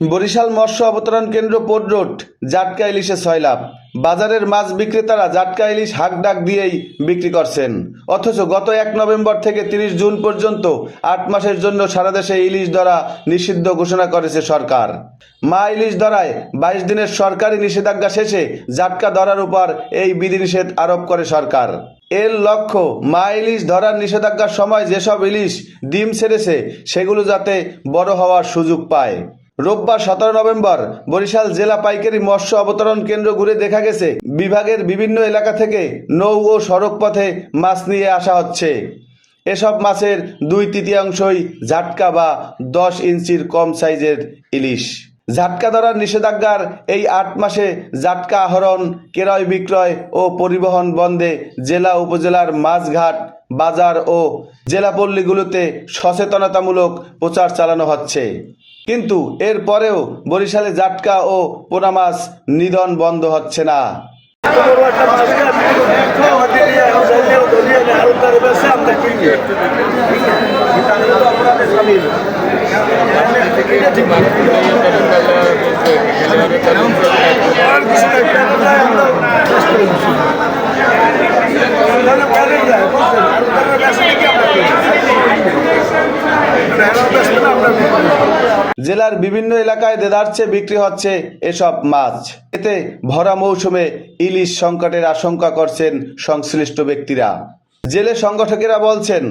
বরিশাল মৎস্য অবতরণ কেন্দ্র পোর্ট রোড, জাটকা ইলিশে ছয় লাভ। বাজারের মাছ বিক্রেতারা জাটকা ইলিশ হাক ডাক দিয়েই বিক্রি করছেন। অথচ গত এক নভেম্বর থেকে তিরিশ জুন পর্যন্ত আট মাসের জন্য সারা দেশে ইলিশ ধরা নিষিদ্ধ ঘোষণা করেছে সরকার। মা ইলিশ ধরায় বাইশ দিনের সরকারি নিষেধাজ্ঞা শেষে জাটকা ধরার উপর এই বিধিনিষেধ আরোপ করে সরকার। এর লক্ষ্য, মা ইলিশ ধরার নিষেধাজ্ঞার সময় যেসব ইলিশ ডিম ছেড়েছে, সেগুলো যাতে বড় হওয়ার সুযোগ পায়। রোববার সতেরো নভেম্বর বরিশাল জেলা পাইকারি মৎস্য অবতরণ কেন্দ্র ঘুরে দেখা গেছে বিভাগের বিভিন্ন এলাকা থেকে নৌ ও সড়ক পথে মাছ নিয়ে আসা হচ্ছে। এসব মাছের দুই তৃতীয়াংশই ঝাটকা বা দশ ইঞ্চির কম সাইজের ইলিশ। ঝাটকা ধরার নিষেধাজ্ঞার এই আট মাসে জাটকা আহরণ, ক্রয় বিক্রয় ও পরিবহন বন্ধে জেলা উপজেলার মাছঘাট বাজার ও জেলাপল্লীগুলোতে সচেতনতামূলক প্রচার চালানো হচ্ছে। কিন্তু এরপরেও বরিশালে জাটকা ও পোনা মাছ নিধন বন্ধ হচ্ছে না। জেলার বিভিন্ন এলাকায় দেদারছে বিক্রি হচ্ছে এসব মাছ। এতে ভরা মৌসুমে ইলিশ সংকটের আশঙ্কা করছেন সংশ্লিষ্ট ব্যক্তিরা। জেলে সংগঠকেরা বলছেন,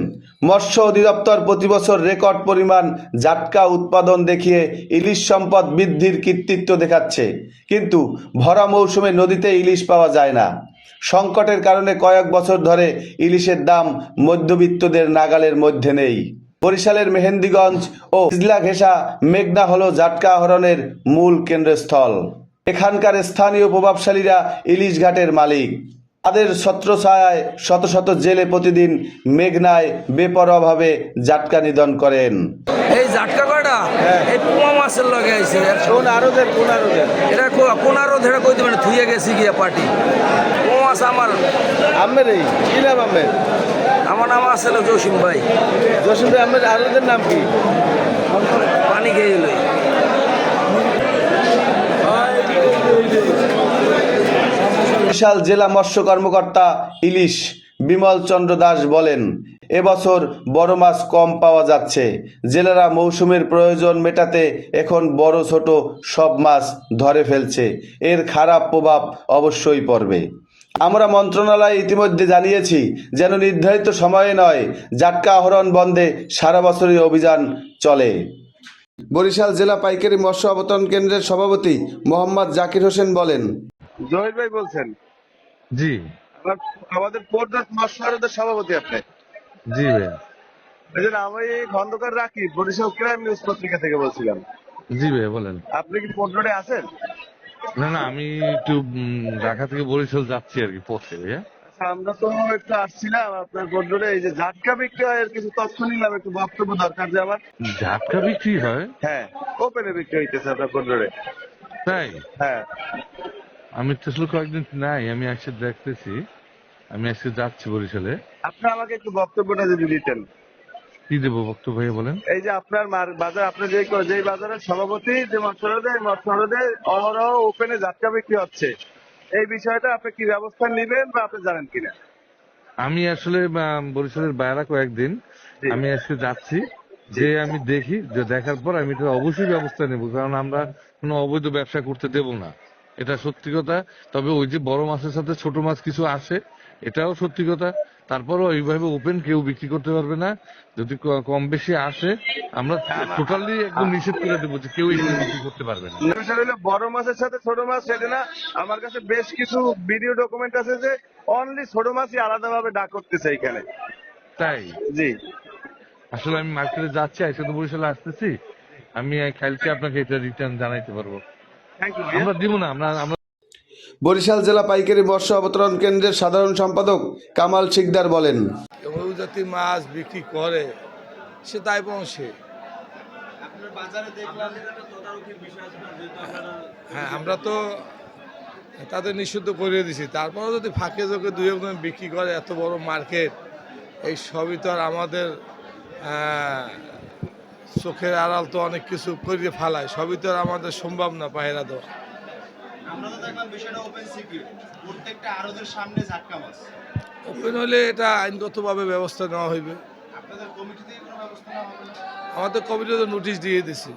মৎস্য অধিদপ্তর প্রতি বছর রেকর্ড পরিমাণ জাটকা উৎপাদন দেখিয়ে ইলিশ সম্পদ বৃদ্ধির কৃতিত্ব দেখাচ্ছে। কিন্তু ভরা মৌসুমে নদীতে ইলিশ পাওয়া যায় না। সংকটের কারণে কয়েক বছর ধরে ইলিশের দাম মধ্যবিত্তদের নাগালের মধ্যে নেই। বরিশালের মেহেন্দিগঞ্জ ও ইজলা ঘেঁষা মেঘনা হল জাটকা আহরণের মূল কেন্দ্রস্থল। এখানকার স্থানীয় প্রভাবশালীরা ইলিশ ঘাটের মালিক। তাদের ছত্রছায়ায় শত শত জেলে প্রতিদিন মেঘনায় বেপরোয়াভাবে জাটকা নিধন করেন। এই জাটকা কয়টা? এই পোয়া মাছের লগে আইছে। কোন আরদের কোন আরদের? এটা কোনারও ধরে কইতে মানে থুয়ে গেছি গিয়া পার্টি। পোয়া মাছ আমার এই কি নাম আমের? আমার নাম আছে হলো জসিম ভাই। জসিম ভাই আমের আরদের নাম কি? পানি খেয়ে লই। বিশাল জেলা মৎস্য কর্মকর্তা ইলিশ বিমল চন্দ্র দাস বলেন এবছর বড় মাছ কম পাওয়া যাচ্ছে। জেলেরা মৌসুমের প্রয়োজন মেটাতে এখন বড় ছোট সব মাছ ধরে ফেলছে। এর খারাপ প্রভাব অবশ্যই পড়বে। আমরা মন্ত্রণালয় ইতিমধ্যে জানিয়েছি যেন নির্ধারিত সময়ে নয় জাটকা আহরণ বন্ধে সারা বছরই অভিযান চলে। বরিশাল জেলা পাইকারি মৎস্য অবতরণ কেন্দ্রের সভাপতি মোহাম্মদ জাকির হোসেন বলেন জহির ভাই বলছেন জি। আমার- আমাদের মৎস্য মশলারদের সভাপতি আপনি। জি ভাইয়া যে আমি খন্দকার রাখি বরিশাল ক্রাইম নিউজ পত্রিকা থেকে বলছিলাম। জি ভাইয়া বলেন। আপনি কি পোর্ট আছেন? না না আমি একটু ঢাকা থেকে বরিশাল যাচ্ছি আর কি পথে আচ্ছা, আমরা তো একটু আসছিলাম আপনার রোডে এই যে ঝাটকা বিক্রয়ের কিছু তথ্য নিলাম একটু বক্তব্য দরকার যে আমার। ঝাটকা বিক্রি হয়? হ্যাঁ ওপেনে বিক্রি হইতেছে আপনার রোডে তাই? হ্যাঁ। আমি তো আসলে কয়েকদিন নাই আমি আজকে দেখতেছি। আমি আজকে যাচ্ছি বরিশালে। আপনি আমাকে একটু বক্তব্যটা যদি দিতেন। কি দেবো বক্তব্য ভাইয়া বলেন? এই যে আপনার বাজার আপনি যে যেই বাজারের সভাপতি যে মৎস্যরোধে মৎস্যরোধে অহরহ ওপেনে যাত্রা বিক্রি হচ্ছে। এই বিষয়টা আপনি কি ব্যবস্থা নেবেন বা আপনি জানেন কিনা? আমি আসলে বরিশালের বাইরা কয়েকদিন। আমি আজকে যাচ্ছি। যে আমি দেখি যে দেখার পর আমি এটা অবশ্যই ব্যবস্থা নেব কারণ আমরা কোনো অবৈধ ব্যবসা করতে দেব না। এটা সত্যি কথা। তবে ওই যে বড় মাছের সাথে ছোট মাছ কিছু আসে এটাও সত্যি কথা। তারপরও এইভাবে ওপেন কেউ বিক্রি করতে পারবে না। যদি কম বেশি আসে আমরা টোটালি একদম নিষেধ করে দেবো যে কেউ এখানে বিক্রি করতে পারবে না। বড় মাছের সাথে ছোট মাছ সেটা না আমার কাছে বেশ কিছু ভিডিও ডকুমেন্ট আছে যে অনলি ছোট মাছই আলাদাভাবে ডাক করতেছে এখানে তাই? জি। আসলে আমি মার্কেটে যাচ্ছি আজকে তো বরিশালে আসতেছি। আমি কালকে আপনাকে এটা রিটার্ন জানাইতে পারব। আমরা দিব না আমরা আমরা বরিশাল জেলা পাইকারি মৎস্য অবতরণ কেন্দ্রের সাধারণ সম্পাদক কামাল শিকদার বলেন। জাতির মাছ বিক্রি করে সে তাই বংশে। হ্যাঁ আমরা তো তাদের নিষিদ্ধ করিয়ে দিছি। তারপরেও যদি ফাঁকে যোগে দুই একজন বিক্রি করে এত বড় মার্কেট এই সবই তো আর আমাদের চোখের আড়াল তো অনেক কিছু করিয়ে ফালায় সবই তো আমাদের সম্ভব না পাহেরা দেওয়া। তো ওপেন হলে এটা আইনগতভাবে ব্যবস্থা নেওয়া হইবে। আমাদের কমিটি তো নোটিশ দিয়ে দিছি।